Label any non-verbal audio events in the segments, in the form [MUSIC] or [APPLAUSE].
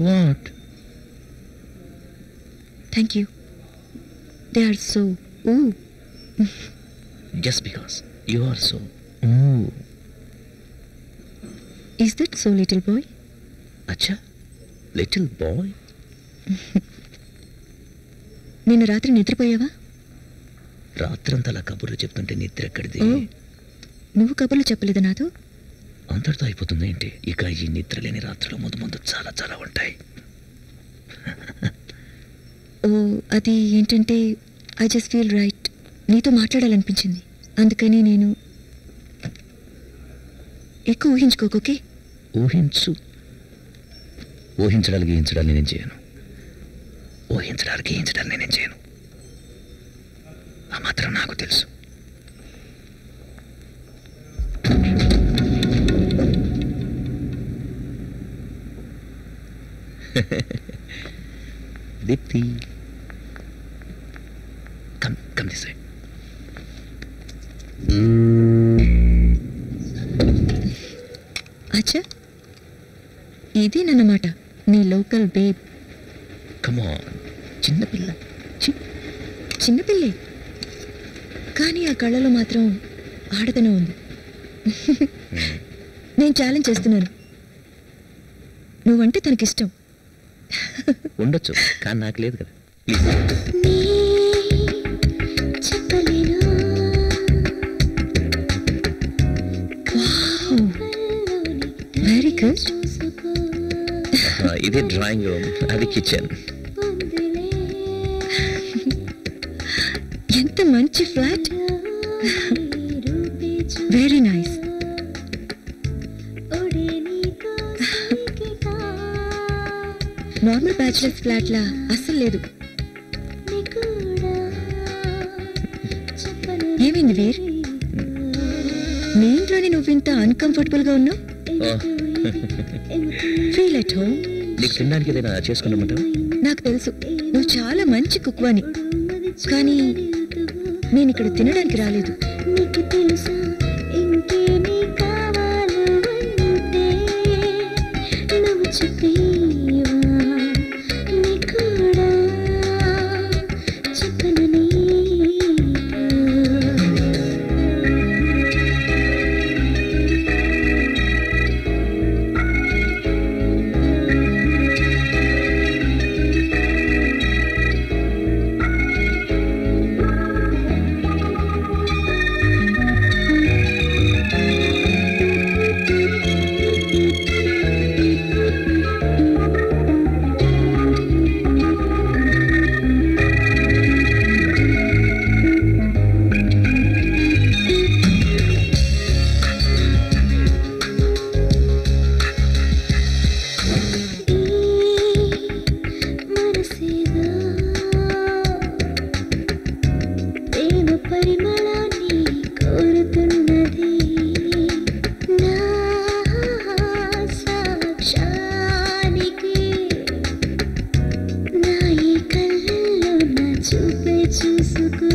What? Thank you. They are so ooh. Just because you are so ooh. Is that so, little boy? Acha? Little boy? నిన్న రాత్రి నిద్రపోయావా రాత్రంతా అలా కబుర్లు చెప్తుంటే నిద్ర ఎక్కడిది నువ్వు కబుర్లు చెప్పలేదు నాతో అంతటితో అయిపోతుంది ఏంటి? ఇక ఈ నిద్ర లేని రాత్రులు ముందు ముందు చాలా చాలా ఉంటాయి. ఓ అది ఏంటంటే ఐ జస్ట్ ఫీల్ రైట్ నీతో మాట్లాడాలనిపించింది. అందుకని నేను ఎక్కువ ఊహించుకోకు ఊహించు. ఊహించడానికి ఊహించడాన్ని నేను చేయను. ఊహించడానికి ఊహించడాన్ని నేను చేయను. ఆ మాత్రం నాకు తెలుసు. Deepti come come this side అచ్చా. ఇదేనన్నమాట నీ లోకల్ బేబ్. కమ్ ఆన్ చిన్నపిల్ల చిన్నపిల్లే. కానీ ఆ కళ్ళలో మాత్రం ఆడతనం ఉంది. నేను ఛాలెంజ్ చేస్తున్నాను. నువ్వంటే తనకిష్టం. ఉండొచ్చు కానీ నాకు లేదు కదా. వెరీ గుడ్ ఇది డ్రాయింగ్ రూమ్ అది కిచెన్ ఎంత మంచి flat very nice normal bachelors ఫ్లాట్లా అస్సలు లేదు. ఏమైంది వీర్? నీ ఇంట్లోనే నువ్వింత అన్కంఫర్టబుల్గా ఉన్నావు? ఫీల్ ఎట్ హోమ్ నీకు తినడానికి ఏదైనా చేసుకున్నామంటావా నాకు తెలుసు. నువ్వు చాలా మంచి కుక్ అని కానీ నేను ఇక్కడ తినడానికి రాలేదు. నీకు తెలుసా? ఇంకేమీ కావాలో అంటే నువ్వు చెప్పేవా పరిమళాన్ని కోరుతున్నది. నా సాక్షానికి నా ఈ కళ్ళల్లో నా చూపే చూసుకో.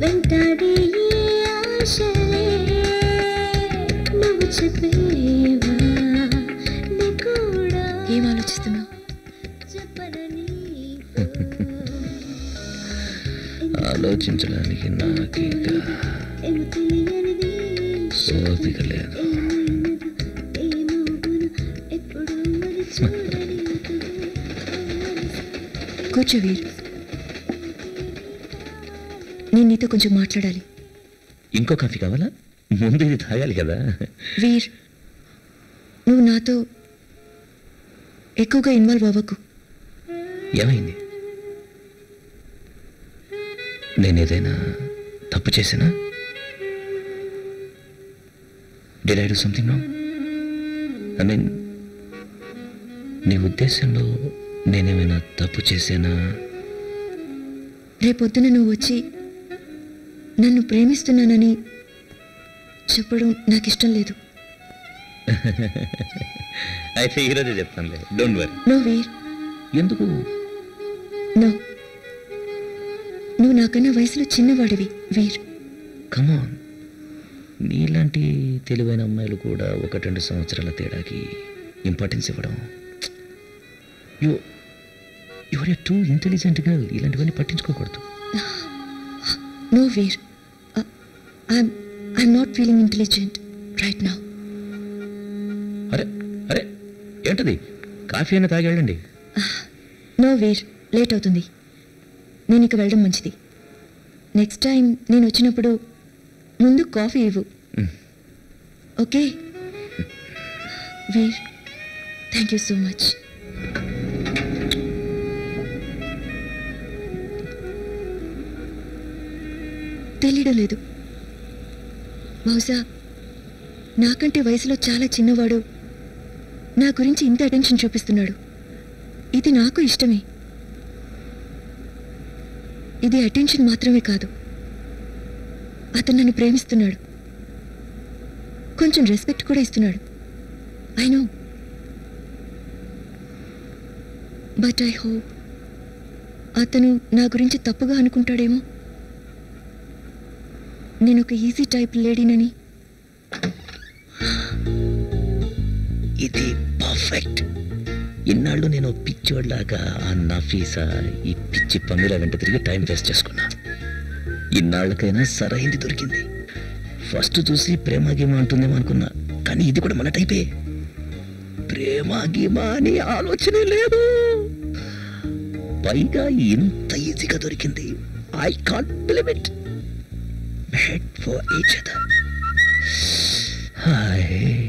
వెంటాడే ఆశలే నువ్వు చెప్పేవా? నీ కూడా ఏం ఆలోచిస్తున్నావు? చెప్పనని ఆలోచించడానికి నాకు ఇంకా ఓపిక లేదు. కూర్చో వీర్. నేను నీతో కొంచెం మాట్లాడాలి. ఇంకో కాఫీ కావాలా? ముందు ఇది తాగాలి కదా. వీర్ నువ్వు నాతో ఎక్కువగా ఇన్వాల్వ్ అవ్వకు. ఏమైంది? నేను ఏదైనా తప్పు చేసినా did I do something wrong I mean నీ ఉద్దేశంలో నేనేమైనా తప్పు చేశానా? రేపొద్దున నువ్వు వచ్చి నన్ను ప్రేమిస్తున్నానని చెప్పడం నాకు ఇష్టం లేదు. [LAUGHS] అయితే ఈరోజే చెప్తానులే. డోంట్ వరీ నో వీర్ ఎందుకు? నో నాకన్నా వయసులో చిన్నవాడివి వీర్. కమాన్ నీలాంటి తెలివైన అమ్మాయిలు కూడా ఒకటి రెండు సంవత్సరాల తేడాకి ఇంపార్టెన్స్ ఇవ్వడం. You your too intelligent girl ఇలాంటివన్నీ పట్టించుకోకూడదు. No Veer. I'm I'm not feeling intelligent right now అరే అరే ఏంటది? కాఫీ అయినా తాగి వెళ్ళండి నో వీర్. లేట్ అవుతుంది. నేను ఇక వెళ్ళడం మంచిది. నెక్స్ట్ టైం నేను వచ్చినప్పుడు ముందు కాఫీ ఇవ్వు. Okay Veer thank you so much తెలియడం లేదు. బహుశా నాకంటే వయసులో చాలా చిన్నవాడు నా గురించి ఇంత అటెన్షన్ చూపిస్తున్నాడు. ఇది నాకు ఇష్టమే. ఇది అటెన్షన్ మాత్రమే కాదు. అతను నన్ను ప్రేమిస్తున్నాడు. కొంచెం రెస్పెక్ట్ కూడా ఇస్తున్నాడు. I know. But I hope అతను నా గురించి తప్పుగా అనుకుంటాడేమో. నేను ఒక ఈజీ టైప్ లేడీనని. ఇది పర్ఫెక్ట్. ఇన్నాళ్ళు నేను పిచ్చోడ్లాగా ఆ నఫీసా ఈ పిచ్చి పందిల వెంట తిరిగి టైం వేస్ట్ చేసుకున్నా. ఇన్నాళ్ళకైనా సరైంది దొరికింది. ఫస్ట్ చూసి ప్రేమ గీమ అంటుందేమో అనుకున్నా కానీ ఇది కూడా మన టైపే. ప్రేమ గీమ అని ఆలోచనే లేదు. పైగా ఇంత ఈజీగా దొరికింది. I can't believe it made for each other hi